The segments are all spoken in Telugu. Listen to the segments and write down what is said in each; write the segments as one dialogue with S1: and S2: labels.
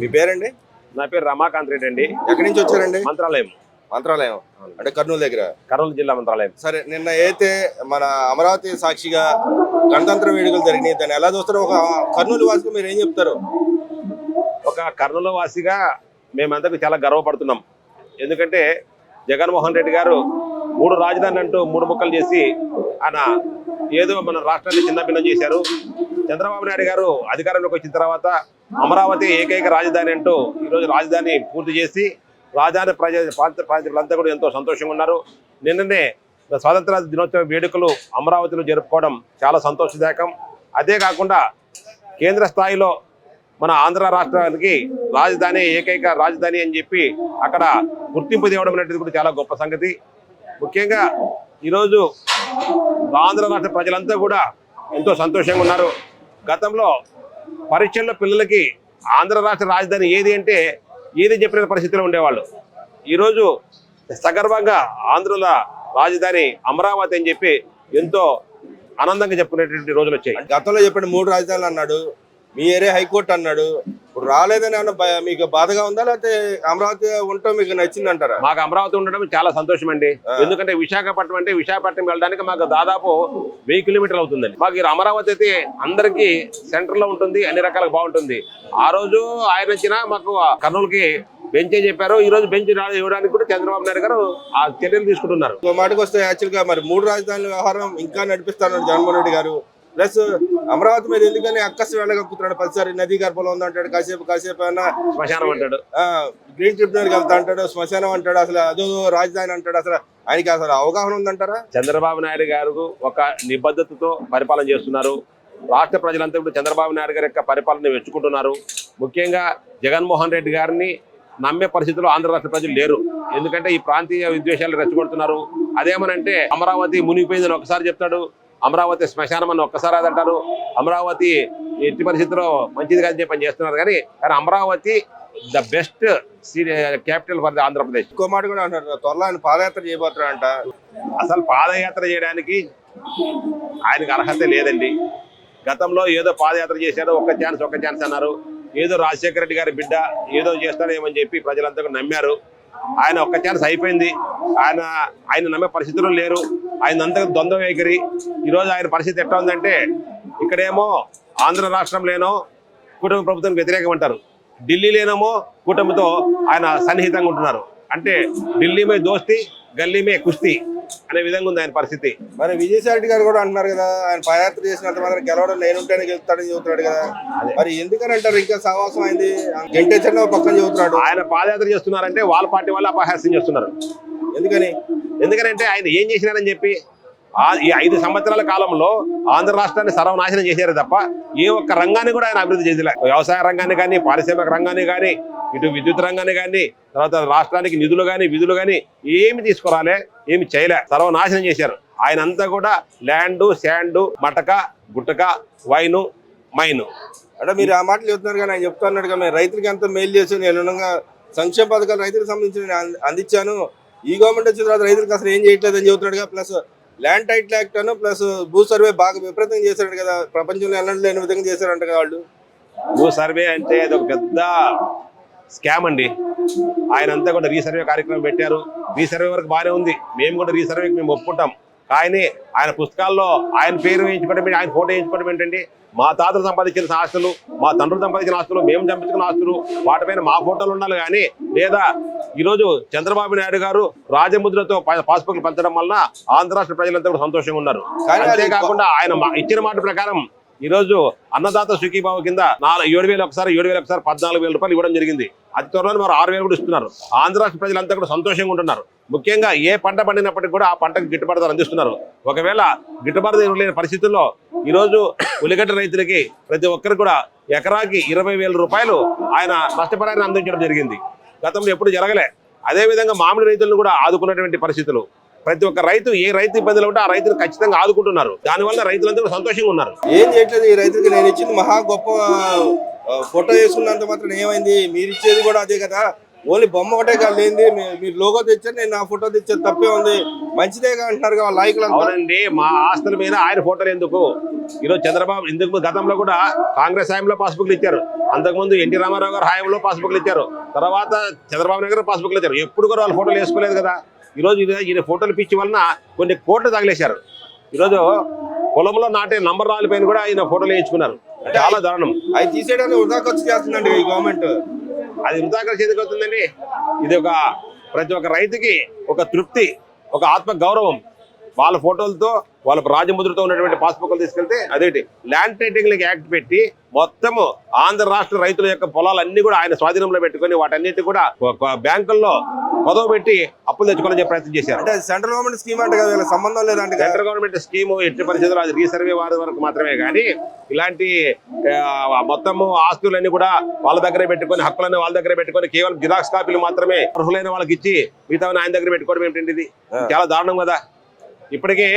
S1: మీ పేరండి?
S2: నా పేరు రమాకాంత్ రెడ్డి అండి.
S1: ఎక్కడి నుంచి వచ్చారండి?
S2: మంత్రాలయం.
S1: మంత్రాలయం. అంటే కర్నూలు దగ్గర.
S2: కర్నూలు జిల్లా మంత్రాలయం.
S1: సరే నిన్న అయితే మన అమరావతి సాక్షిగా గణతంత్ర వేడుకలు జరిగినాయి. దాన్ని ఎలా చూస్తారో? ఒక కర్నూలు వాసిగా మీరు ఏం చెప్తారు?
S2: ఒక కర్నూలు వాసిగా మేమందరికి చాలా గర్వపడుతున్నాం. ఎందుకంటే జగన్మోహన్ రెడ్డి గారు మూడు రాజధాని అంటూ మూడు ముక్కలు చేసి ఆయన ఏదో మన రాష్ట్రాన్ని చిన్నభిన్నం చేశారు. చంద్రబాబు నాయుడు గారు అధికారంలోకి వచ్చిన తర్వాత అమరావతి ఏకైక రాజధాని అంటూ ఈరోజు రాజధాని పూర్తి చేసి రాజధాని ప్రజ ప్రాంత ప్రజలంతా కూడా ఎంతో సంతోషంగా ఉన్నారు. నిన్ననే స్వాతంత్ర దినోత్సవ వేడుకలు అమరావతిలో జరుపుకోవడం చాలా సంతోషదాయకం. అదే కాకుండా కేంద్ర స్థాయిలో మన ఆంధ్ర రాష్ట్రానికి రాజధాని ఏకైక రాజధాని అని చెప్పి అక్కడ గుర్తింపు తేవడం అనేది కూడా చాలా గొప్ప సంగతి. ముఖ్యంగా ఈరోజు ఆంధ్ర రాష్ట్ర ప్రజలంతా కూడా ఎంతో సంతోషంగా ఉన్నారు. గతంలో పరీక్షల్లో పిల్లలకి ఆంధ్ర రాష్ట్ర రాజధాని ఏది అంటే ఏది చెప్పిన పరిస్థితిలో ఉండేవాళ్ళు. ఈరోజు సగర్వంగా ఆంధ్రుల రాజధాని అమరావతి అని చెప్పి ఎంతో ఆనందంగా చెప్పుకునేటువంటి రోజులు వచ్చాయి.
S1: గతంలో చెప్పిన మూడు రాజధానులు అన్నాడు మీ ఏరియా హైకోర్టు అన్నాడు. ఇప్పుడు రాలేదని ఏమన్నా భయ- మీకు బాధగా ఉందా? లేకపోతే అమరావతి ఉండటం మీకు నచ్చింది అంటారా?
S2: మాకు అమరావతి ఉండడం చాలా సంతోషం అండి. ఎందుకంటే విశాఖపట్నం అంటే విశాఖపట్నం వెళ్ళడానికి మాకు దాదాపు వెయ్యి కిలోమీటర్లు అవుతుందండి. మాకు అమరావతి అయితే అందరికీ సెంటర్లో ఉంటుంది అన్ని రకాలుగా బాగుంటుంది. ఆ రోజు ఆయన వచ్చినా మాకు కర్నూలుకి బెంచ్ చెప్పారు. ఈ రోజు బెంచ్ ఇవ్వడానికి కూడా చంద్రబాబు నాయుడు గారు ఆ చర్యలు తీసుకుంటున్నారు.
S1: మాటకు వస్తే యాక్చువల్గా మరి మూడు రాజధానుల వ్యవహారం ఇంకా నడిపిస్తాడు జగన్మోహన్ రెడ్డి గారు. ప్లస్ అమరావతి మీద ఎందుకని అక్కసి వెళ్ళగక్కుతున్నాడు పదిసారి నదీ గర్భంలో ఉందంటాడు. కాసేపు కాసేపు అయినా
S2: శ్మశానం అంటాడు.
S1: ఆ, గ్రీన్ ట్రిబ్యునల్కి వెళ్తా అంటాడు. శ్మశానం అంటాడు. అసలు అదో రాజధాని అంటాడు. అసలు ఆయనకి అసలు అవగాహన ఉందంటారా?
S2: చంద్రబాబు నాయుడు గారు ఒక నిబద్ధతతో పరిపాలన చేస్తున్నారు. రాష్ట్ర ప్రజలంతా కూడా చంద్రబాబు నాయుడు గారి యొక్క పరిపాలన మెచ్చుకుంటున్నారు. ముఖ్యంగా జగన్మోహన్ రెడ్డి గారిని నమ్మే పరిస్థితిలో ఆంధ్ర రాష్ట్ర ప్రజలు లేరు. ఎందుకంటే ఈ ప్రాంతీయ విద్వేషాలు రెచ్చగొడుతున్నారు. అదేమనంటే అమరావతి మునిగిపోయిందని ఒకసారి చెప్తాడు. అమరావతి శ్మశానం అని ఒక్కసారి అది అంటారు. అమరావతి ఎట్టి పరిస్థితుల్లో మంచిది కాదని చెప్పని పని చేస్తున్నారు కానీ కానీ Amaravati the best capital for the Andhra Pradesh.
S1: ఇంకో మాట కూడా అంటారు త్వరలో ఆయన పాదయాత్ర చేయబోతున్నారంట.
S2: అసలు పాదయాత్ర చేయడానికి ఆయనకు అర్హత లేదండి. గతంలో ఏదో పాదయాత్ర చేశారు ఒక్క ఛాన్స్ ఒక్క ఛాన్స్ అన్నారు. ఏదో రాజశేఖర రెడ్డి గారి బిడ్డ ఏదో చేస్తాడేమని చెప్పి ప్రజలంతా నమ్మారు. ఆయన ఒక్క ఛాన్స్ అయిపోయింది. ఆయన ఆయన నమ్మే పరిస్థితులు లేరు. ఆయన అంతా ద్వంద్వ వైఖరి ఈరోజు ఆయన పరిస్థితి ఎట్లా ఉందంటే ఇక్కడేమో ఆంధ్ర రాష్ట్రంలోనో కుటుంబ ప్రభుత్వం వ్యతిరేకం అంటారు. ఢిల్లీలోనేమో కూటమితో ఆయన సన్నిహితంగా ఉంటున్నారు. అంటే ఢిల్లీ మే దోస్తి గల్లీ మే కుస్తీ అనే విధంగా ఉంది ఆయన పరిస్థితి.
S1: మరి విజయసాయి గారు కూడా అంటున్నారు కదా ఆయన పాదయాత్ర చేసినంత మాత్రం గెలవడం నేనుంటేనే గెలుస్తాడని చెబుతున్నాడు కదా. మరి ఎందుకని అంటారు? ఇంకా సహవాసం అయింది. గంటేశ్వర పక్కన చెబుతున్నాడు.
S2: ఆయన పాదయాత్ర చేస్తున్నారంటే వాళ్ళ పార్టీ వాళ్ళు అపహాస్యం చేస్తున్నారు.
S1: ఎందుకని?
S2: ఎందుకంటే ఆయన ఏం చేసినారని చెప్పి ఈ ఐదు సంవత్సరాల కాలంలో ఆంధ్ర రాష్ట్రాన్ని సర్వనాశనం చేశారు తప్ప ఏ ఒక్క రంగాన్ని కూడా ఆయన అభివృద్ధి చేయలే వ్యవసాయ రంగాన్ని కానీ పారిశ్రామిక రంగాన్ని కానీ ఇటు విద్యుత్ రంగాన్ని కానీ తర్వాత రాష్ట్రానికి నిధులు కానీ విధులు కానీ ఏమి తీసుకురాలే ఏమి చేయలే సర్వనాశనం చేశారు. ఆయన అంతా కూడా ల్యాండ్ శాండ్ మటక గుట్టక వైను మైను.
S1: అంటే మీరు ఆ మాటలు చెప్తున్నారు కానీ ఆయన చెప్తున్నాడు కదా రైతులకి ఎంతో మేలు చేసి నేను సంక్షేమ పథకాలు రైతులకు సంబంధించిన అందించాను ఈ గవర్నమెంట్ వచ్చిన తర్వాత రైతులకు అసలు ఏం చేయట్లేదు అని చెబుతున్నాడు ప్లస్ ల్యాండ్ టైటిల్ యాక్ట్ అను ప్లస్ భూ సర్వే బాగా విపరీతంగా చేశాడు కదా. ప్రపంచంలో ఎన్నడూ లేని విధంగా చేశారంట కదా వాళ్ళు.
S2: భూ సర్వే అంటే అది ఒక పెద్ద స్కామ్ అండి. ఆయన అంతా కూడా రీసర్వే కార్యక్రమం పెట్టారు. రీసర్వే వరకు బాగానే ఉంది. మేము కూడా రీసర్వేకి మేము ఒప్పుకుంటాం. కానీ ఆయన పుస్తకాల్లో ఆయన పేరు వేయించుకోవడం ఆయన ఫోటో వేయించుకోవడం ఏంటండి? మా తాతలు సంపాదించిన ఆస్తులు మా తండ్రులు సంపాదించిన ఆస్తులు మేము సంపాదించిన ఆస్తులు వాటిపైన మా ఫోటోలు ఉండాలి కానీ లేదా ఈరోజు చంద్రబాబు నాయుడు గారు రాజముద్రతో పా- పాస్బుక్లు పంచడం వలన ఆంధ్ర రాష్ట్ర ప్రజలంతా కూడా సంతోషంగా ఉన్నారు.
S1: కానీ అది
S2: అంతేకాకుండా ఆయన మా- ఇచ్చిన మాట ప్రకారం ఈ రోజు అన్నదాత సుఖీబాబు కింద నాలుగు ఏడు వేలు ఒకసారి ఏడు వేలు ఒకసారి పద్నాలుగు వేల రూపాయలు ఇవ్వడం జరిగింది. అతి త్వరలో మరి ఆరు వేలు కూడా ఇస్తున్నారు. ఆంధ్ర రాష్ట్ర ప్రజలంతా కూడా సంతోషంగా ఉంటున్నారు. ముఖ్యంగా ఏ పంట పండినప్పటికీ కూడా ఆ పంటకు గిట్టుబాటు ధర అందిస్తున్నారు. ఒకవేళ గిట్టుబాటు ధర లేని పరిస్థితుల్లో ఈరోజు ఉల్లిగడ్డ రైతులకి ప్రతి ఒక్కరికి కూడా ఎకరాకి ఇరవై వేల రూపాయలు ఆయన నష్టపరిహారం అందించడం జరిగింది. గతంలో ఎప్పుడు జరగలే. అదే విధంగా మామిడి రైతులను కూడా ఆదుకున్నటువంటి పరిస్థితులు. ప్రతి ఒక్క రైతు ఏ రైతు ఇబ్బందులు ఉంటే ఆ రైతులు ఖచ్చితంగా ఆదుకుంటున్నారు. దానివల్ల రైతులందరూ సంతోషంగా ఉన్నారు.
S1: ఏం చేయట్లేదు ఈ రైతులకి? నేను ఇచ్చింది మహా గొప్ప ఫోటో వేసుకున్నంత మాత్రం ఏమైంది? మీరు ఇచ్చేది కూడా అదే కదా. ఓన్లీ బొమ్మ ఒకటే కాదు లేనిది మీరు లోగో తెచ్చారు నేను నా ఫోటో తెచ్చాను తప్పే ఉంది. మంచిదేగా అంటున్నారు లైక్లు
S2: అవునండి మా ఆస్తుల మీద ఆయన ఫోటోలు ఎందుకు? ఈరోజు చంద్రబాబు ఇందుకు ముందు గతంలో కూడా కాంగ్రెస్ హయాంలో పాస్బుక్లు ఇచ్చారు. అంతకుముందు ఎన్టీ రామారావు గారు హయాంలో పాస్బుక్లు ఇచ్చారు. తర్వాత చంద్రబాబు నాయుడు గారు పాస్బుక్లు ఇచ్చారు. ఎప్పుడు కూడా వాళ్ళు ఫోటోలు వేసుకోలేదు కదా. ఈరోజు ఈయన- ఫోటోలు పిచ్చి వలన కొన్ని కోట్లు తగిలేశారు. ఈరోజు పొలంలో నాటే నంబర్ పైన కూడా ఆయన ఫోటోలు వేయించుకున్నారు. చాలా దారుణం.
S1: అవి తీసేయడానికి వృధా ఖర్చు చేస్తుందండి ఈ గవర్నమెంట్
S2: అది వృధాకర చేతికి అవుతుందండి ఇది ఒక ప్రతి ఒక్క రైతుకి ఒక తృప్తి ఒక ఆత్మ గౌరవం వాళ్ళ ఫోటోలతో వాళ్ళ రాజముద్రతో ఉన్నటువంటి పాస్బుక్లు తీసుకెళ్తే అదేంటి? ల్యాండ్ టైటింగ్ యాక్ట్ పెట్టి మొత్తము ఆంధ్ర రాష్ట్ర రైతుల యొక్క పొలాలన్నీ కూడా ఆయన స్వాధీనంలో పెట్టుకొని వాటన్నిటి కూడా ఒక బ్యాంకుల్లో పొదవ పెట్టి అప్పులు తెచ్చుకోవాలని ప్రయత్నం చేశారు
S1: అంటే సెంట్రల్ గవర్నమెంట్ స్కీమ్ అంటే కదా సంబంధం లేదంటే.
S2: సెంట్రల్ గవర్నమెంట్ స్కీమ్ ఎట్టి పరిస్థితుల్లో అది రీసర్వే వారి వరకు మాత్రమే కానీ ఇలాంటి మొత్తము ఆస్తులన్నీ కూడా వాళ్ళ దగ్గర పెట్టుకొని హక్కులన్నీ వాళ్ళ దగ్గర పెట్టుకొని కేవలం జిరాక్స్ కాపీలు మాత్రమే అర్హులైన వాళ్ళకి ఇచ్చి మిగతా ఆయన దగ్గర పెట్టుకోవడం ఏంటండి
S1: ఆ.
S2: చాలా దారుణం కదా ఇప్పటికే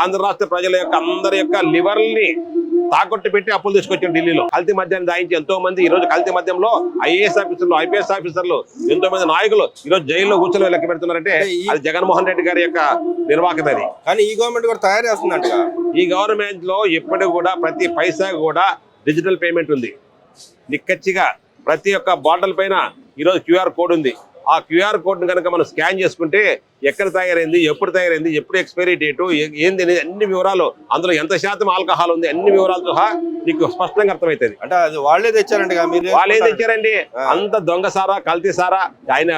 S2: ఆంధ్ర రాష్ట్ర ప్రజల యొక్క అందరి యొక్క లివర్ని తాకట్టు పెట్టి అప్పులు తీసుకొచ్చారు ఢిల్లీలో. కల్తీ మద్యాన్ని దాయించి ఎంతో మంది ఈ రోజు కల్తీ మద్యంలో ఐఏఎస్ ఆఫీసర్లు ఐపీఎస్ ఆఫీసర్లు ఎంతో మంది నాయకులు ఈ రోజు జైల్లో కూర్చొని లెక్క పెడుతున్నారంటే అది జగన్మోహన్ రెడ్డి గారి యొక్క నిర్వాహకత అది.
S1: కానీ ఈ గవర్నమెంట్ కూడా తయారు చేస్తుందంట
S2: ఈ గవర్నమెంట్లో ఎప్పటికి కూడా ప్రతి పైసా కూడా డిజిటల్ పేమెంట్ ఉంది. నిక్కచ్చిగా ప్రతి ఒక్క బాటిల్ పైన ఈరోజు క్యూఆర్ కోడ్ ఉంది. ఆ క్యూఆర్ కోడ్ కనుక మనం స్కాన్ చేసుకుంటే ఎక్కడ తయారైంది ఎప్పుడు తయారైంది ఎప్పుడు ఎక్స్పైరీ డేటు ఏంది అనేది అన్ని వివరాలు అందులో ఎంత శాతం ఆల్కహాల్ ఉంది అన్ని వివరాలతో సహా నీకు స్పష్టంగా అర్థమవుతుంది.
S1: అంటే వాళ్ళే మీరు?
S2: వాళ్ళు తెచ్చారండి. అంత దొంగ సారా కల్తీ సారా ఆయన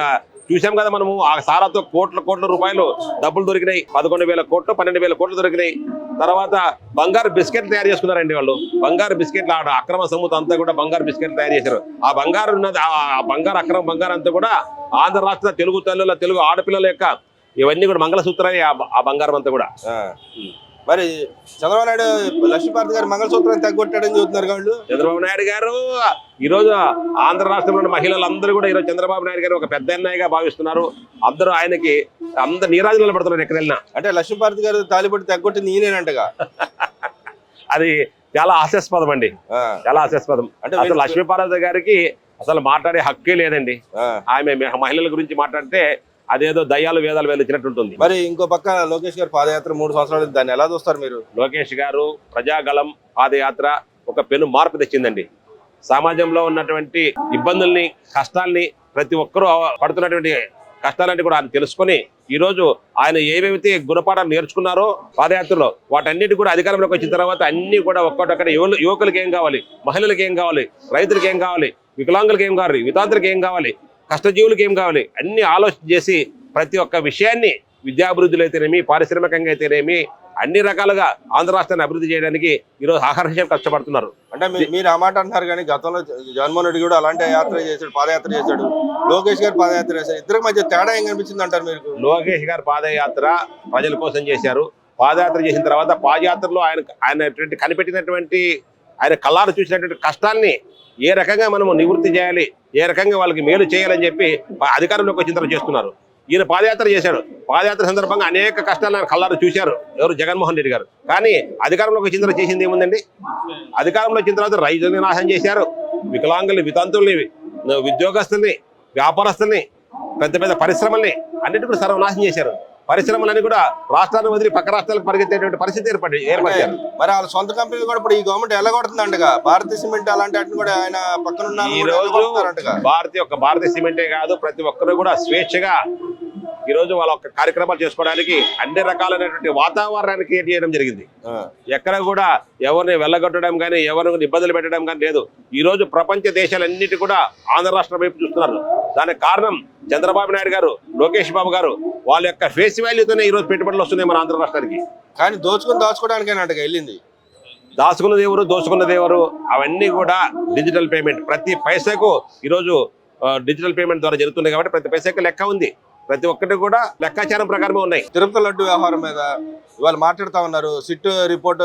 S2: చూసాం కదా మనము ఆ సారాతో కోట్ల కోట్ల రూపాయలు డబ్బులు దొరికినాయి. పదకొండు వేల కోట్లు పన్నెండు వేల కోట్లు దొరికినాయి. తర్వాత బంగారు బిస్కెట్లు తయారు చేసుకున్నారండి వాళ్ళు. బంగారు బిస్కెట్లు ఆడ అక్రమ సముద్రం అంతా కూడా బంగారు బిస్కెట్లు తయారు చేశారు. ఆ బంగారు ఉన్నది ఆ బంగారు అక్రమ బంగారు అంతా కూడా ఆంధ్ర రాష్ట్ర తెలుగు తల్లుల తెలుగు ఆడపిల్లల యొక్క ఇవన్నీ కూడా మంగళసూత్రాలే ఆ ఆ బంగారం అంతా కూడా.
S1: మరి చంద్రబాబు నాయుడు లక్ష్మీపార్తి గారు మంగళసూత్రం తగ్గొట్టాడని చెబుతున్నారు వాళ్ళు.
S2: చంద్రబాబు నాయుడు గారు ఈ రోజు ఆంధ్ర రాష్ట్రంలోని మహిళలందరూ కూడా ఈరోజు చంద్రబాబు నాయుడు గారు ఒక పెద్ద అన్నయ్యగా భావిస్తున్నారు. అందరూ ఆయనకి అందరు నీరాజు నిలబడుతున్నారు ఎక్కడ వెళ్ళినా
S1: అంటే లక్ష్మీపార్తి గారు తాలిబొట్టి తగ్గొట్టింది ఈయనేనంటగా
S2: అది చాలా హాస్యాస్పదం అండి. చాలా హాస్యాస్పదం.
S1: అంటే
S2: అసలు లక్ష్మీపార్వతి గారికి అసలు మాట్లాడే హక్కే లేదండి. ఆమె మహిళల గురించి మాట్లాడితే అదేదో దయ్యాలు వేదాలు వెళ్ళిచ్చినట్టు ఉంటుంది.
S1: మరి ఇంకో పక్క లోకేష్ గారు పాదయాత్ర మూడు సంవత్సరాలు దాన్ని ఎలా చూస్తారు మీరు?
S2: లోకేష్ గారు ప్రజాగళం పాదయాత్ర ఒక పెను మార్పు తెచ్చిందండి. సమాజంలో ఉన్నటువంటి ఇబ్బందుల్ని కష్టాల్ని ప్రతి ఒక్కరూ పడుతున్నటువంటి కష్టాలన్నీ కూడా ఆయన తెలుసుకొని ఈ రోజు ఆయన ఏవైతే గుణపాఠాలు నేర్చుకున్నారో పాదయాత్రలో వాటన్నిటి కూడా అధికారంలోకి వచ్చిన తర్వాత అన్ని కూడా ఒక్కటొక్కటి యువలు యువకులకి ఏం కావాలి? మహిళలకు ఏం కావాలి? రైతులకు ఏం కావాలి? వికలాంగులకు ఏం కావాలి? వితాంతులకు ఏం కావాలి? కష్టజీవులకు ఏం కావాలి? అన్ని ఆలోచన చేసి ప్రతి ఒక్క విషయాన్ని విద్యాభివృద్ధులు అయితేనేమి పారిశ్రామికంగా అయితేనేమి అన్ని రకాలుగా ఆంధ్ర రాష్ట్రాన్ని అభివృద్ధి చేయడానికి ఈరోజు ఆకర్షణ కష్టపడుతున్నారు.
S1: అంటే మీరు ఆ మాట అంటున్నారు కానీ గతంలో జగన్మోహన్ రెడ్డి కూడా అలాంటి యాత్ర చేశాడు పాదయాత్ర చేశాడు. లోకేష్ గారు పాదయాత్ర చేశాడు ఇద్దరికి మధ్య తేడా ఏం కనిపించింది అంటారు మీరు?
S2: లోకేష్ గారు పాదయాత్ర ప్రజల కోసం చేశారు. పాదయాత్ర చేసిన తర్వాత పాదయాత్రలో ఆయన ఆయన కనిపెట్టినటువంటి ఆయన కళ్ళారు చూసినటువంటి కష్టాన్ని ఏ రకంగా మనము నివృత్తి చేయాలి ఏ రకంగా వాళ్ళకి మేలు చేయాలని చెప్పి అధికారంలోకి వచ్చిన తర్వాత చేస్తున్నారు. ఈయన పాదయాత్ర చేశాడు. పాదయాత్ర సందర్భంగా అనేక కష్టాలను ఆయన కళ్ళారు చూశారు. ఎవరు? జగన్మోహన్ రెడ్డి గారు. కానీ అధికారంలోకి వచ్చిన తర్వాత చేసింది ఏముందండి? అధికారంలో వచ్చిన తర్వాత రైతుల్ని నాశనం చేశారు. వికలాంగుల్ని వితంతుల్ని ఉద్యోగస్తుల్ని వ్యాపారస్తుల్ని పెద్ద పెద్ద పరిశ్రమల్ని అన్నిటి కూడా సర్వనాశనం చేశారు. పరిశ్రమలన్నీ కూడా రాష్ట్రాన్ని వదిలి పక్క రాష్ట్రాలకు పరిగెత్తేటువంటి పరిస్థితి ఏర్పడి ఏర్పరిచారు
S1: మరి వాళ్ళ సొంత కంపెనీలు కూడా ఇప్పుడు ఈ గవర్నమెంట్ ఎల్లగొడుతుంది అంటగా భారతీయ సిమెంట్ అలాంటి వాటిని కూడా ఆయన పక్కన
S2: ఈ రోజు. భారతీయ ఒక భారతీయ సిమెంటే కాదు ప్రతి ఒక్కరు కూడా స్వేచ్ఛగా ఈ రోజు వాళ్ళ యొక్క కార్యక్రమాలు చేసుకోవడానికి అన్ని రకాలైనటువంటి వాతావరణాన్ని క్రియేట్ చేయడం జరిగింది. ఎక్కడ కూడా ఎవరిని వెళ్ళగొట్టడం కానీ ఎవరిని ఇబ్బందులు పెట్టడం కానీ లేదు. ఈ రోజు ప్రపంచ దేశాలన్నిటి కూడా ఆంధ్ర రాష్ట్రం వైపు చూస్తున్నారు. దానికి కారణం చంద్రబాబు నాయుడు గారు లోకేష్ బాబు గారు వాళ్ళ యొక్క ఫేస్ వాల్యూతోనే ఈ రోజు పెట్టుబడులు వస్తున్నాయి మన ఆంధ్ర రాష్ట్రానికి.
S1: కానీ దోచుకొని దాచుకోవడానికేనంటగా వెళ్ళింది.
S2: దాచుకున్నది ఎవరు దోచుకున్నది ఎవరు? అవన్నీ కూడా డిజిటల్ పేమెంట్ ప్రతి పైసకు ఈరోజు డిజిటల్ పేమెంట్ ద్వారా జరుగుతుంది కాబట్టి ప్రతి పైసకు లెక్క ఉంది. ప్రతి ఒక్కటి కూడా లెక్కాచారం ప్రకారమే ఉన్నాయి.
S1: తిరుపతి లడ్డు వ్యవహారం మీద ఇవాళ మాట్లాడుతా ఉన్నారు. సిట్ రిపోర్ట్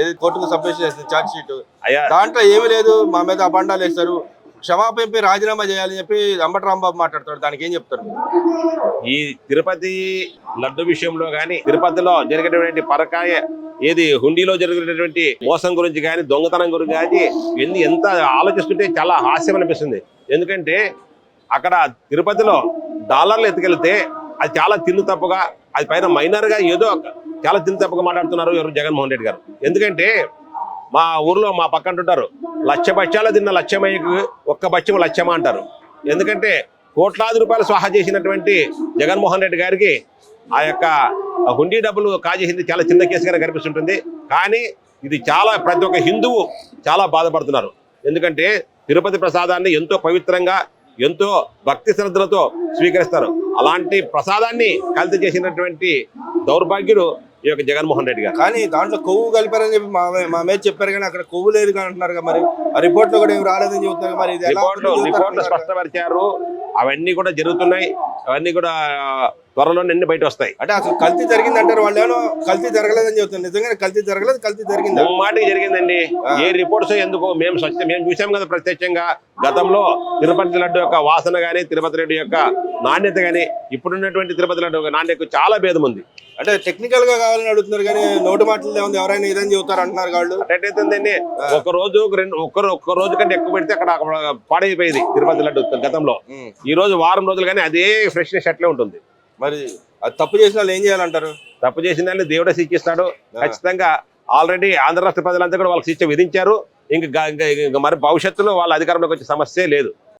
S1: ఏది కోర్టుకు సబ్మిట్ చేసింది ఛార్జ్ షీట్.
S2: అయ్యా.
S1: దాంట్లో ఏమీ లేదు. మా మీద అబండాలు వేస్తారు. క్షమాపణ రాజీనామా చేయాలని చెప్పి అంబటి రాంబాబు మాట్లాడతాడు. దానికి ఏం చెప్తారు?
S2: ఈ తిరుపతి లడ్డు విషయంలో గాని తిరుపతిలో జరిగినటువంటి పరకాయ ఏది హుండీలో జరిగినటువంటి మోసం గురించి కానీ దొంగతనం గురించి కానీ ఎన్ని ఎంత ఆలోచిస్తుంటే చాలా హాస్యం అనిపిస్తుంది. ఎందుకంటే అక్కడ తిరుపతిలో డాలర్లు ఎత్తుకెళ్తే అది చాలా తిన్ను తప్పుగా అది పైన మైనర్గా ఏదో చాలా తిన్ను తప్పుగా మాట్లాడుతున్నారు ఎవరు? జగన్మోహన్ రెడ్డి గారు. ఎందుకంటే మా ఊర్లో మా పక్కన ఉంటారు లక్ష బచ్చాలు తిన్న లక్ష్యమయ్యకు ఒక్క బచ్చం లక్ష్యమా అంటారు. ఎందుకంటే కోట్లాది రూపాయలు స్వాహా చేసినటువంటి జగన్మోహన్ రెడ్డి గారికి ఆ యొక్క హుండీ డబ్బులు కాజేసింది చాలా చిన్న కేసుగానే కనిపిస్తుంటుంది. కానీ ఇది చాలా ప్రతి ఒక్క హిందువు చాలా బాధపడుతున్నారు. ఎందుకంటే తిరుపతి ప్రసాదాన్ని ఎంతో పవిత్రంగా ఎంతో భక్తి శ్రద్ధలతో స్వీకరిస్తారు. అలాంటి ప్రసాదాన్ని కల్తీ చేసినటువంటి దౌర్భాగ్యుడు ఈ యొక్క జగన్మోహన్ రెడ్డి గారు.
S1: కానీ దాంట్లో కొవ్వు కలిపారని చెప్పి మా మా మీద చెప్పారు కానీ అక్కడ కొవ్వు లేదు కానీ అంటున్నారు కదా మరి. ఆ రిపోర్ట్లో కూడా ఏం రాలేదని చెబుతున్నారు మరి. అంటున్నారు కదా?
S2: స్పష్టపరిచారు. అవన్నీ కూడా జరుగుతున్నాయి. అవన్నీ కూడా త్వరలో అన్ని బయట వస్తాయి.
S1: అంటే అసలు కల్తీ జరిగింది అంటారు వాళ్ళు ఏమో? కల్తీ జరగలేదని చెబుతున్నారు. నిజంగానే కల్తీ జరగలేదు కల్తీ జరిగిందా?
S2: మాటికి జరిగిందండి. ఏ రిపోర్ట్స్ ఎందుకు మేము స్వచ్ఛ మేము చూసాం కదా ప్రత్యక్షంగా. గతంలో తిరుపతి లడ్డు యొక్క వాసన గానీ తిరుపతి లడ్డు యొక్క నాణ్యత గానీ ఇప్పుడున్నటువంటి తిరుపతి లడ్డు యొక్క నాణ్యతకు చాలా భేదం ఉంది.
S1: అంటే టెక్నికల్గా కావాలని అడుగుతున్నారు కానీ నోటి మాటలు ఎవరైనా ఇదని చెబుతారు అంటున్నారు వాళ్ళు.
S2: అట్టయితుందండి ఒక రోజు రెండు ఒక్క రో- ఒక్క రోజు కంటే ఎక్కువ పెడితే అక్కడ పాడైపోయేది తిరుపతి లడ్డు గతంలో. ఈ రోజు వారం రోజులు కానీ అదే ఫ్రెష్నెస్ అట్లే ఉంటుంది.
S1: మరి అది తప్పు చేసిన వాళ్ళు ఏం చేయాలంటారు?
S2: తప్పు చేసిందని దేవుడే శిక్షిస్తాడు. ఖచ్చితంగా ఆల్రెడీ ఆంధ్ర రాష్ట్ర ప్రజలంతా కూడా వాళ్ళకి శిక్ష విధించారు. ఇంకా మరి భవిష్యత్తులో వాళ్ళ అధికారంలోకి వచ్చే సమస్యే లేదు.